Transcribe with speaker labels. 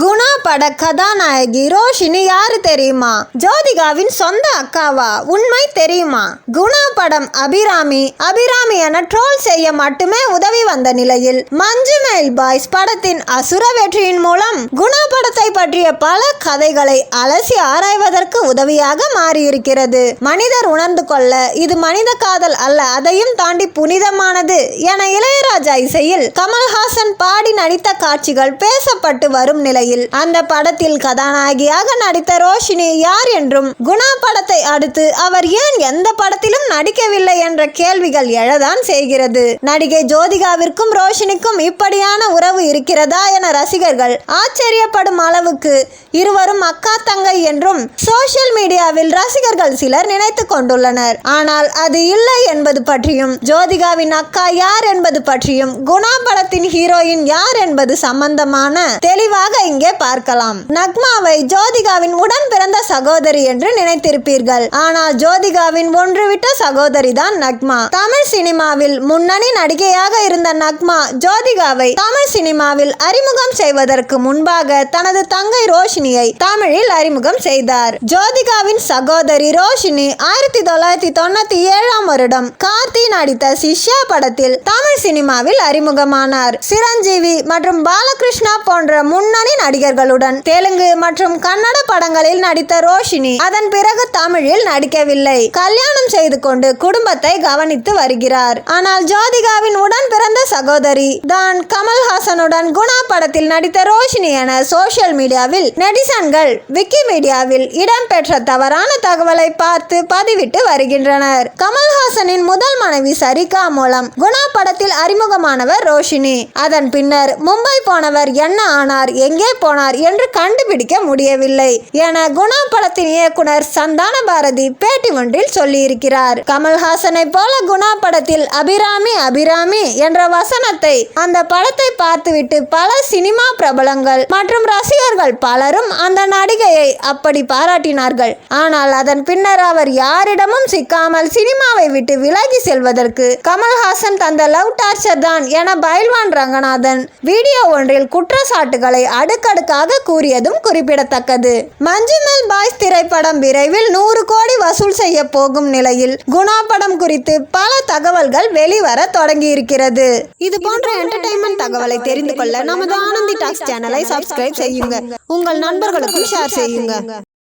Speaker 1: Guna பட கதாநாயகி ரோஷினி யாரு தெரியுமா? ஜோதிகாவின் சொந்த அக்காவா? உண்மை தெரியுமா? குணா படம் அபிராமி அபிராமி என ட்ரோல் செய்ய மட்டுமே உதவி வந்த நிலையில் மஞ்சு மெயில் பாய்ஸ் படத்தின் அசுர வெற்றியின் மூலம் குணா படத்தை பற்றிய பல கதைகளை அலசி ஆராய்வதற்கு உதவியாக மாறியிருக்கிறது. மனிதர் உணர்ந்து கொள்ள இது மனித காதல் அல்ல அதையும் தாண்டி புனிதமானது என இளையராஜா இசையில் கமல்ஹாசன் பாடி நடித்த காட்சிகள் பேசப்பட்டு வரும் நிலை நிலையில் அந்த படத்தில் கதாநாயகியாக நடித்த ரோஷினி யார் என்றும் குணா படத்தை அடுத்து அவர் ஏன் எந்த படத்திலும் நடிக்கவில்லை என்ற கேள்விகள் எழதான் செய்கிறது. நடிகை ஜோதிகாவிற்கும் ரோஷினிக்கும் இப்படியான உறவு இருக்கிறதா என ரசிகர்கள் ஆச்சரியப்படும் அளவுக்கு இருவரும் அக்கா தங்கை என்றும் சோசியல் மீடியாவில் ரசிகர்கள் சிலர் நினைத்து கொண்டுள்ளனர். ஆனால் அது இல்லை என்பது பற்றியும் ஜோதிகாவின் அக்கா யார் என்பது பற்றியும் குணா படத்தின் ஹீரோயின் யார் என்பது சம்பந்தமான தெளிவாக இங்கே பார்க்கலாம். நக்மாவை ஜோதிகாவின் உடன் பிறந்த சகோதரி என்று நினைத்திருப்பீர்கள். ஆனால் ஜோதிகாவின் ஒன்றுவிட்ட சகோதரி தான் நக்மா. தமிழ் சினிமாவில் முன்னணி நடிகையாக இருந்த நக்மா ஜோதிகாவை தமிழ் சினிமாவில் அறிமுகம் செய்வதற்கு முன்பாக தனது தங்கை ரோஷினியை தமிழில் அறிமுகம் செய்தார். ஜோதிகாவின் சகோதரி ரோஷினி ஆயிரத்தி தொள்ளாயிரத்தி தொண்ணூத்தி ஏழாம் வருடம் கார்த்தி நடித்த சிஷ்யா படத்தில் தமிழ் சினிமாவில் அறிமுகமானார். சிரஞ்சீவி மற்றும் பாலகிருஷ்ணா போன்ற முன்னணி நடிகர்களுடன். தெலுங்கு மற்றும் கன்னட படங்களில் நடித்த ரோஷினி அதன் பிறகு தமிழில் நடிக்கவில்லை. கல்யாணம் செய்து கொண்டு குடும்பத்தை கவனித்து வருகிறார். ஆனால் ஜோதிகாவின் உடன் பிறந்த சகோதரி தான் கமல்ஹாசனுடன் குணா படத்தில் நடித்த ரோஷினி என சோசியல் மீடியாவில் நெடிசன்கள் விக்கிமீடியாவில் இடம்பெற்ற தவறான தகவலை பார்த்து பதிவிட்டு வருகின்றனர். கமல்ஹாசனின் முதல் மனைவி சரிகா மூலம் குணா படத்தில் அறிமுகமானவர் ரோஷினி. அதன் பின்னர் மும்பை போனவர் என்ன ஆனார் எங்கே போனார் என்று கண்டுபிடிக்க முடியவில்லை என குணா படத்தின் இயக்குனர் சந்தான பாரதி பேட்டி ஒன்றில் சொல்லியிருக்கிறார். கமல்ஹாசனை போல குணா படத்தில் அபிராமி அபிராமி என்ற வசனத்தை அந்த படத்தை பார்த்துவிட்டு பல சினிமா பிரபலங்கள் மற்றும் ரசிகர்கள் பலரும் அந்த நடிகையை அப்படி பாராட்டினார்கள். ஆனால் அதன் பின்னர் அவர் யாரிடமும் சிக்காமல் சினிமாவை விட்டு விலகி செல்வதற்கு கமல்ஹாசன் தந்த லவ் டார்ச்சர் தான் என பைல்வான் ரங்கநாதன் வீடியோ ஒன்றில் குற்றச்சாட்டுகளை அடுக்கடுக்காக கூறியதும் குறிப்பிடத்தக்கது. மஞ்சுமெல் பாய்ஸ் திரைப்படம் விரைவில் நூறு கோடி வசூல் செய்ய போகும் நிலையில் குணா படம் குறித்து பல தகவல்கள் வெளிவர தொடங்கியிருக்கிறது.
Speaker 2: இது போன்ற என்டர்டைன்மெண்ட் தகவலை தெரிந்து கொள்ள நமது ஆனந்தி டாக்ஸ் சேனலை சப்ஸ்கிரைப் செய்யுங்க. உங்கள் நண்பர்களுக்கும் ஷேர் செய்யுங்க.